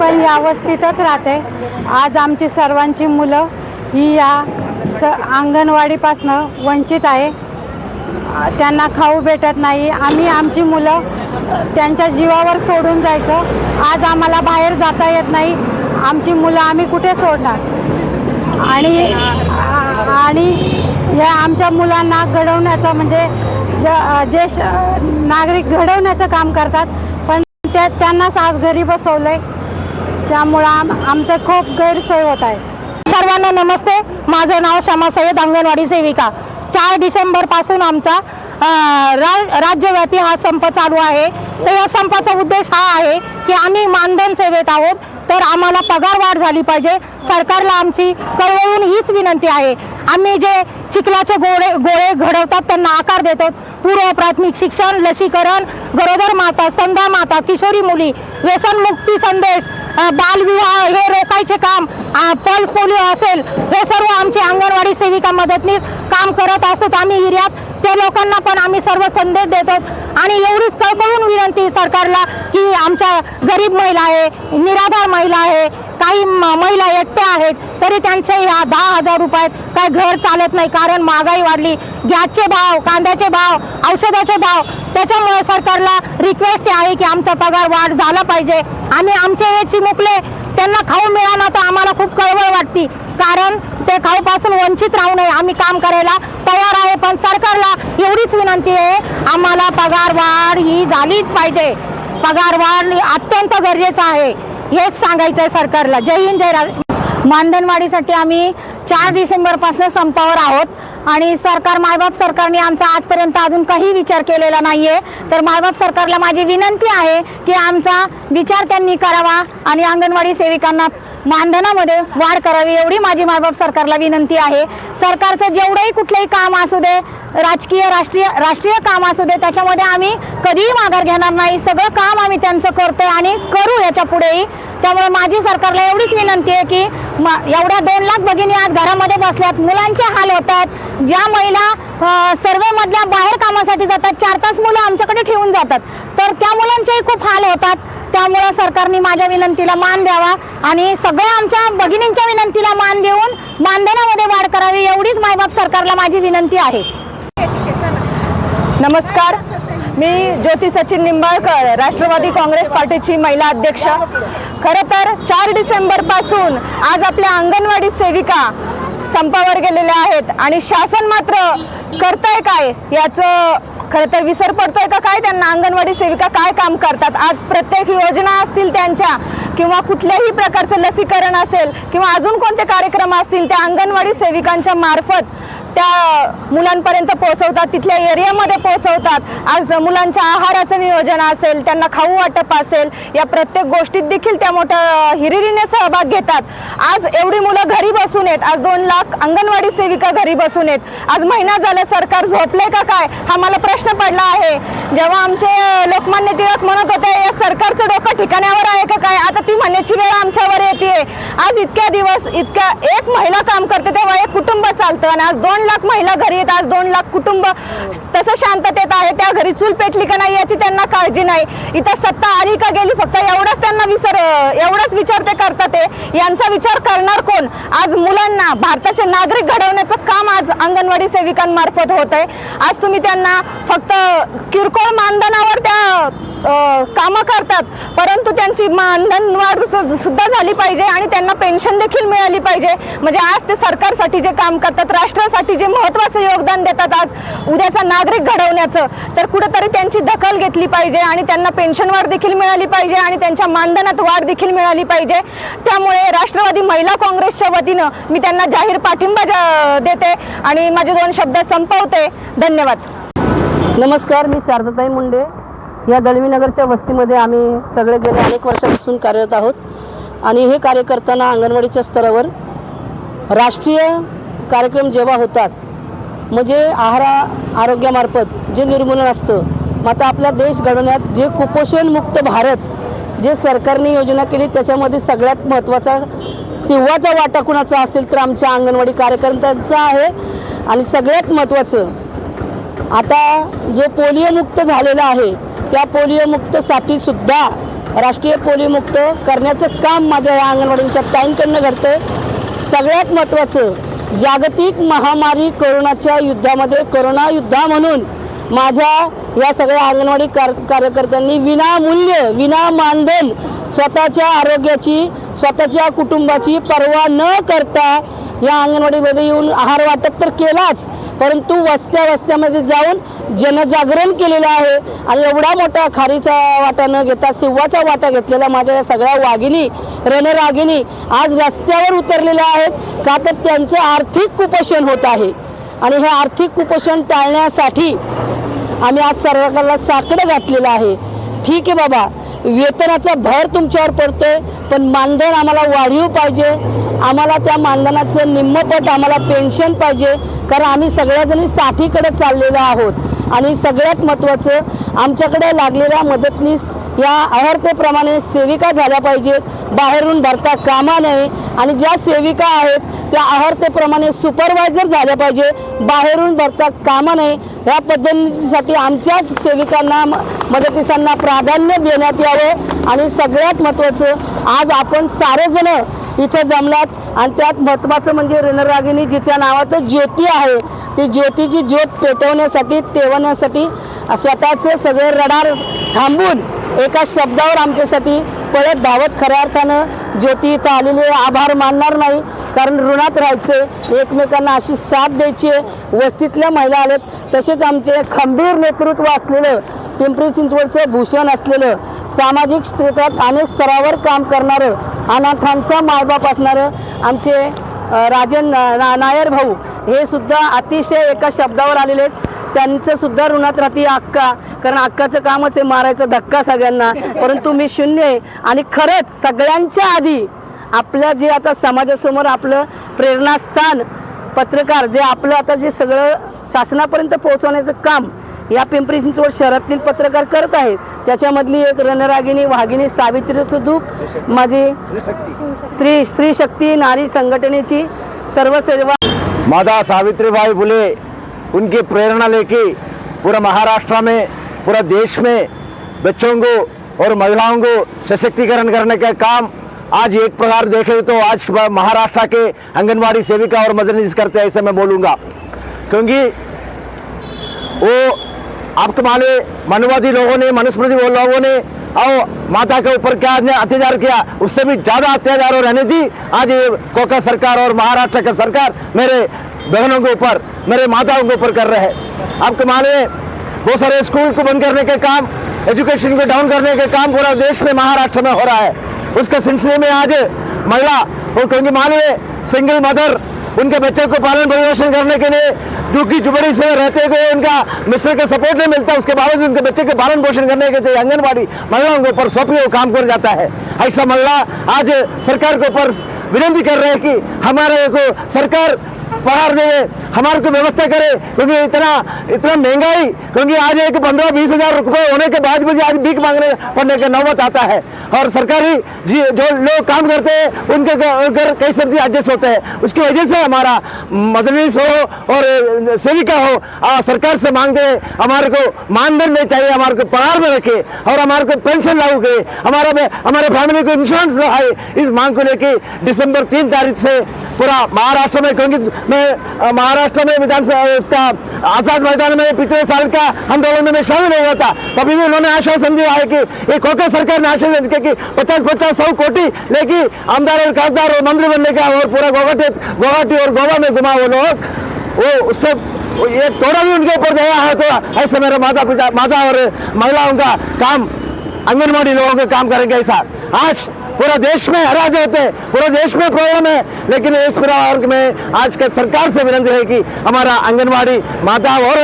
पण या वस्तीतच राहते. आज आमची सर्वांची मुलं ही या स अंगणवाडीपासनं वंचित आहे. त्यांना खाऊ भेटत नाही. आम्ही आमची मुलं त्यांच्या जीवावर सोडून जायचं. आज आम्हाला बाहेर जाता येत नाही. आमची मुलं आम्ही कुठे सोडणार? आणि आणि या आमच्या मुलांना घडवण्याचं म्हणजे ज जे नागरिक घडवण्याचं काम करतात. पण त्या त्यांनाच आज घरी बसवलं आहे त्यामुळं आम आमचं खूप गैरसोय होत आहे. सर्वांना नमस्ते. माझं नाव श्यामा सय्यद अंगणवाडी सेविका. चार डिसेंबरपासून आमचा रा राज्यव्यापी हा संप चालू आहे. तर या संपाचा उद्देश हा आहे की आम्ही मानधन सेवेत आहोत. तर आम्हाला पगार वाढ झाली पाहिजे. सरकारला आमची कळवळून हीच विनंती आहे. आम्ही जे चिखलाचे गोळे गोळे घडवतात त्यांना आकार देतो. पूर्व प्राथमिक शिक्षण लसीकरण गरोदर माता संधा माता किशोरी मुली व्यसनमुक्ती संदेश बालविवाह हे रोखायचे काम पल्स पोलिओ असेल हे सर्व आमचे अंगणवाडी सेविका मदतनीस काम करत असतो आम्ही एरियात त्या लोकांना पण आम्ही सर्व संदेश देतो. आणि एवढीच कळकळून विनंती सरकारला की आमच्या गरीब महिला आहे निराधार महिला आहे काही महिला एकट्या आहेत तरी त्यांचे ह्या दहा हजार रुपयात काय घर चालत नाही कारण महागाई वाढली. गॅसचे भाव कांद्याचे भाव औषधाचे भाव त्याच्यामुळे सरकारला रिक्वेस्ट आहे की आमचा पगार वाढ झाला पाहिजे. आम्ही आमचे हे चिमुकले त्यांना खाऊ मिळाला तर आम्हाला खूप कळवळ वाटते. कारण ते खाऊपासून वंचित राहू नये आम्ही काम करायला तयार आहे. पण सरकारला एवढीच विनंती आहे आम्हाला पगार वाढ ही झालीच पाहिजे. पगार वाढ अत्यंत गरजेचं आहे. हेच सांगायचं आहे सरकारला. जय हिंद जय राज. मानधनवाडीसाठी आम्ही चार डिसेंबरपासून संपावर आहोत आणि सरकार मायबाप सरकारने आमचा आजपर्यंत अजून काही विचार केलेला नाहीये. तर मायबाप सरकारला माझी विनंती आहे की आमचा विचार त्यांनी करावा आणि अंगणवाडी सेविकांना मानधनामध्ये वाढ करावी एवढी माझी मायबाप सरकारला विनंती आहे. सरकारचं जेवढंही कुठलंही काम असू दे राजकीय राष्ट्रीय राष्ट्रीय काम असू दे त्याच्यामध्ये आम्ही कधीही माघार घेणार नाही. सगळं काम आम्ही त्यांचं करतोय आणि करू याच्या पुढेही. त्यामुळे माझी सरकारला एवढीच विनंती आहे की एवढ्या दोन लाख भगिनी आज घरामध्ये बसल्यात मुलांचे हाल होतात ज्या महिला सर्वे मधल्या बाहेर कामासाठी जातात चार तास मुलं आमच्याकडे ठेवून जातात. तर त्या मुलांचेही खूप हाल होतात. त्यामुळं सरकारने माझ्या विनंतीला मान द्यावा आणि सगळ्या आमच्या भगिनींच्या विनंतीला मान देऊन मानधनामध्ये वाढ करावी एवढीच मायबाप सरकारला माझी विनंती आहे. नमस्कार. मी ज्योती सचिन निंबाळकर राष्ट्रवादी काँग्रेस पार्टीची महिला अध्यक्ष. खरं तर चार डिसेंबरपासून आज आपल्या अंगणवाडी सेविका संपावर गेलेल्या आहेत आणि शासन मात्र करतंय काय याचं खरं तर विसर पडतोय का काय? त्यांना अंगणवाडी सेविका काय काम करतात? आज प्रत्येक योजना असतील त्यांच्या किंवा कुठल्याही प्रकारचं लसीकरण असेल किंवा अजून कोणते कार्यक्रम असतील त्या अंगणवाडी सेविकांच्या मार्फत त्या मुलांपर्यंत पोहोचवतात तिथल्या एरियामध्ये पोहोचवतात. आज मुलांच्या आहाराचं नियोजन असेल त्यांना खाऊ वाटप असेल या प्रत्येक गोष्टीत देखील त्या मोठ्या हिरिरीने सहभाग घेतात. आज एवढी मुलं घरी बसून आहेत आज दोन लाख अंगणवाडी सेविका घरी बसून आहेत. आज महिना झाला सरकार झोपले का काय? हा मला प्रश्न पडला आहे. जेव्हा आमचे लोकमान्य टिळक म्हणत होते या सरकारचं डोकं ठिकाण्यावर आहे का काय? आता ती म्हणण्याची वेळ आमच्यावर येते आज इतक्या दिवस इतक्या एक महिला काम करते तेव्हा एक कुटुंब चालतं. आणि आज दोन लाख महिला घरी येतात आज दोन लाख कुटुंब. तसं शांततेत आहे त्या घरी चूल पेटली का नाही याची त्यांना काळजी नाही. इथं सत्ता आली का गेली फक्त एवढंच त्यांना विसर एवढंच विचार ते करतात ते. यांचा विचार करणार कोण? आज मुलांना भारताचे नागरिक घडवण्याचं काम आज अंगणवाडी सेविकांमार्फत होत आहे आज तुम्ही त्यांना फक्त किरकोळ मानधनावर त्या कामं करतात. परंतु त्यांची मानधन वाढ सुद्धा झाली पाहिजे आणि त्यांना पेन्शन देखील मिळाली पाहिजे. म्हणजे आज ते सरकारसाठी जे काम करतात राष्ट्रासाठी जे महत्त्वाचं योगदान देतात आज उद्याचा नागरिक घडवण्याचं तर कुठंतरी त्यांची दखल घेतली पाहिजे आणि त्यांना पेन्शन वाढ देखील मिळाली पाहिजे आणि त्यांच्या मानधनात वाढ देखील मिळाली पाहिजे. त्यामुळे राष्ट्रवादी महिला काँग्रेसच्या वतीनं मी त्यांना जाहीर पाठिंबा जा- देते आणि माझे दोन शब्द संपवते. धन्यवाद. नमस्कार मी शारदाताई मुंडे. या दळवीनगरच्या वस्तीमध्ये आम्ही सगळे गेले अनेक वर्षापासून कार्यरत आहोत. आणि हे कार्य करताना अंगणवाडीच्या स्तरावर राष्ट्रीय कार्यक्रम जेव्हा होतात म्हणजे आहारा आरोग्यामार्फत जे निर्मूलन असतं मग आता आपला देश घडवण्यात जे कुपोषणमुक्त भारत जे सरकारने योजना केली त्याच्यामध्ये सगळ्यात महत्त्वाचा सिव्हाचा वाटा कुणाचा असेल तर आमच्या अंगणवाडी कार्यकर्त्यांचा आहे. आणि सगळ्यात महत्त्वाचं आता जो पोलिओमुक्त झालेला आहे त्या पोलिओमुक्तसाठी सुद्धा राष्ट्रीय पोलिओमुक्त करण्याचं काम माझ्या या अंगणवाडीच्या ताईंकडनं घडतं सगळ्यात महत्त्वाचं जागतिक महामारी कोरोनाच्या युद्धामध्ये कोरोना युद्धा म्हणून माझ्या या सगळ्या अंगणवाडी कार कार्यकर्त्यांनी विनामूल्य विना मानधन स्वतःच्या आरोग्याची स्वतःच्या कुटुंबाची पर्वा न करता या अंगणवाडीमध्ये येऊन आहार वाटप तर केलाच परंतु वस्त्या वस्त्यामध्ये जाऊन जनजागरण केलेलं आहे. आणि एवढा मोठा खारीचा वाटा न घेता सिव्वाचा वाटा घेतलेला माझ्या या सगळ्या वाघिणी रणरागिणी आज रस्त्यावर उतरलेल्या आहेत. का तर त्यांचं आर्थिक कुपोषण होत आहे. आणि हे आर्थिक कुपोषण टाळण्यासाठी आम्ही आज सरकारला साकडं घातलेलं आहे. ठीक आहे बाबा वेतनाचा भर तुमच्यावर पडतोय. पण मानधन आम्हाला वाढीव पाहिजे. आम्हाला त्या मानधनाचं निम्मपट आम्हाला पेन्शन पाहिजे. कारण आम्ही सगळ्याजणी साठीकडे चाललेलो आहोत. आणि सगळ्यात महत्त्वाचं आमच्याकडे लागलेल्या मदतनीस या अहर्तेप्रमाणे सेविका झाल्या पाहिजेत. बाहेरून भरता कामा नये. आणि ज्या सेविका आहेत त्या अहर्तेप्रमाणे सुपरवायझर झाल्या पाहिजे. बाहेरून भरता कामा नये. ह्या पद्धतीसाठी आमच्याच सेविकांना म- मदतीसांना प्राधान्य देण्यात यावं. आणि सगळ्यात महत्त्वाचं आज आपण सारेजण इथं जमलात आणि त्यात महत्त्वाचं म्हणजे रणरागिनी जिच्या नावाचं ज्योती आहे ती ज्योतीची ज्योत पेटवण्यासाठी तेवण्यासाठी स्वतःचे सगळे रडार थांबून एका शब्दावर आमच्यासाठी पळत धावत खऱ्या अर्थानं ज्योती इथं आलेले आभार मानणार नाही कारण ऋणात राहायचे एकमेकांना अशी साथ द्यायची आहे. वस्तीतल्या महिला आल्यात तसेच आमचे खंबीर नेतृत्व असलेलं पिंपरी चिंचवडचं भूषण असलेलं सामाजिक क्षेत्रात अनेक स्तरावर काम करणारं अनाथांचा मायबाप असणारं आमचे राजन ना- ना- नायर भाऊ हे सुद्धा अतिशय एका शब्दावर आलेले आहेत. त्यांचं सुद्धा ऋणात राहते अक्का कारण अक्काचं कामच आहे मारायचा धक्का सगळ्यांना. परंतु मी शून्य आहे आणि खरंच सगळ्यांच्या आधी आपल्या जे आता समाजासमोर आपलं प्रेरणास्थान पत्रकार जे आपलं आता जे सगळं शासनापर्यंत पोहोचवण्याचं काम या पिंपरी चिंचवड शहरातील पत्रकार करत आहेत. त्याच्यामधली एक रणरागिणी वाघिणी सावित्रीचं धूप माझी स्त्री स्त्री शक्ती नारी संघटनेची सर्व सेवा माता सावित्रीबाई फुले उनकी प्रेरणा लेके पूरा महाराष्ट्र में पूरा देश में बच्चों को और महिलाओं को सशक्तिकरण करने का काम आज एक प्रकार देखे तो आज महाराष्ट्र के आंगनवाड़ी सेविका और मदनीस करते हैं ऐसे मैं बोलूँगा। क्योंकि वो आपको मालूम मनुवादी लोगों ने, मनुस्मृति लोगों ने और माता के ऊपर क्या अत्याचार किया? उससे भी ज़्यादा अत्याचार और रहने दी। आज ये कोका सरकार और महाराष्ट्र का सरकार मेरे बहनों के ऊपर, मेरे माताओं के ऊपर कर रहे हैं। आपको मालूम है बहुत सारे स्कूल को बंद करने के काम, एजुकेशन को डाउन करने के काम पूरा देश में, महाराष्ट्र में हो रहा है। उसके सिलसिले में आज महिला और क्योंकि है सिंगल मदर, उनके बच्चों को पालन पोषण करने के लिए झुग्गी झुपड़ी से रहते हुए उनका मिस्टर का सपोर्ट नहीं मिलता, उसके बावजूद उनके बच्चे के पालन पोषण करने के लिए आंगनबाड़ी महिलाओं के ऊपर सौंपी हुए काम कर जाता है। ऐसा महिला आज सरकार के ऊपर विनती कर रहे हैं कि हमारे को सरकार पगार दे हमारे को व्यवस्था करे क्योंकि इतना इतना महँगाई क्योंकि आज एक पंद्रह बीस हज़ार रुपए होने के बाद भी आज भीख मांगने पड़ने का नौबत आता है। और सरकारी जी जो लोग काम करते हैं उनके घर कई सर्दी एडजस्ट होते हैं। उसकी वजह से हमारा मदनीस हो और सेविका हो आ, सरकार से मांगते हैं हमारे को मानदंड नहीं चाहिए हमारे को पगार में रखे और हमारे को पेंशन लागू करे। हमारा हमारे फैमिली को इंश्योरेंस रहाए इस मांग को लेकर दिसंबर तीन तारीख से पूरा महाराष्ट्र में क्योंकि मैं महाराष्ट्र में विधानसभा आजाद मैदान में पिछले साल का आंदोलन में शामिल हो गया था। तभी भी उन्होंने आश्वासन दिया है कि ये कोका सरकार ने आश्वासन दिया कि पचास पचास सौ कोटी लेके आमदार और खासदार और मंत्री बनने का और पूरा गुवाहाटी गुवाहाटी और गोवा में घुमा वो लोग। वो उससे ये थोड़ा भी उनके ऊपर दया है तो ऐसे मेरे माता पिता माता और महिलाओं का काम आंगनबाड़ी लोगों का काम करेंगे ऐसा। आज पूरा देश में अराज होते हैं पूरा देश में प्रॉब्लम है। लेकिन इस प्रकार में आज का सरकार से विनंती है कि हमारा आंगनबाड़ी माता और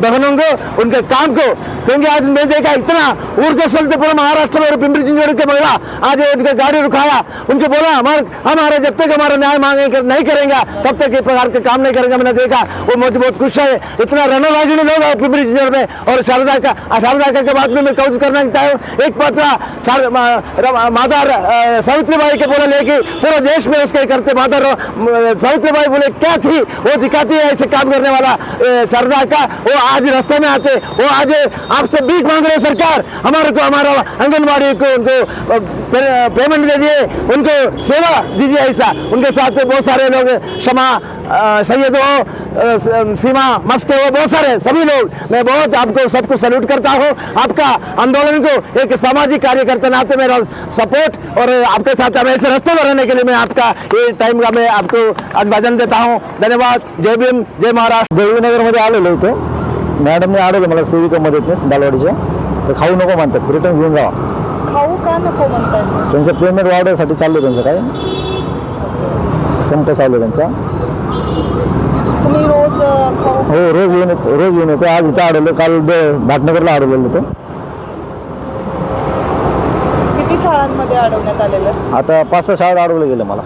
बहनों को उनके काम को क्योंकि आज मैं देखा इतना ऊर्जस्वल से पूरा महाराष्ट्र में पिंपरी चिंचवड़ के महिला आज उनके गाड़ी रुकाया। उनको बोला हमारे हमारे जब तक हमारा न्याय मांगे कर, नहीं करेंगे तब तक ये प्रकार के काम नहीं करेंगे। मैंने देखा वो मुझे बहुत खुश है। इतना रणबाजी लोग हैं पिंपरी चिंचवड़ में। और शारदा का शारदा का के बाद में मैं कौज करना चाहता हूँ। एक पत्र माता सावित्रीबाई के बोले लेके पूरे देश में उसके करते माता सावित्रीबाई बोले क्या थी? वो दिखाती है ऐसे काम करने वाला सरदार का? वो आज रास्ते में आते वो आज आपसे भीख मांग रहे सरकार। हमारे को हमारा आंगनबाड़ी को उनको पेमेंट दीजिए उनको सेवा दीजिए ऐसा। उनके साथ बहुत सारे लोग क्षमा सैयद हो सीमा मस्क वो बहुत सारे सभी लोग। मैं बहुत आपको सबको सल्यूट करता हूँ। आपका आंदोलन को एक सामाजिक कार्यकर्ता नाते मेरा सपोर्ट और आपके साथ अब ऐसे रास्ते में रहने के लिए मैं आपका ये टाइम का मैं आपको अभिवादन देता हूँ। धन्यवाद। जय भीम जय महाराष्ट्र। देवीनगरमध्ये आलेलो होतो मॅडमने अडवलं मला सेविका मदतनीस बालवाडीच्या तर खाऊ नको म्हणतात रिटर्न घेऊन जावा खाऊ का नको म्हणतात त्यांचं पेमेंट वाढवण्यासाठी चाललं त्यांचं काय संप चालू त्यांचा तुम्ही रोज हो रोज येऊन येत- रोज येऊन येतो. आज इथं अडवलं काल द- भाटनगरला अडवलेलं होतं. किती शाळांमध्ये अडवण्यात आलेलं? आता पाच सहा शाळेत अडवलं गेलं मला.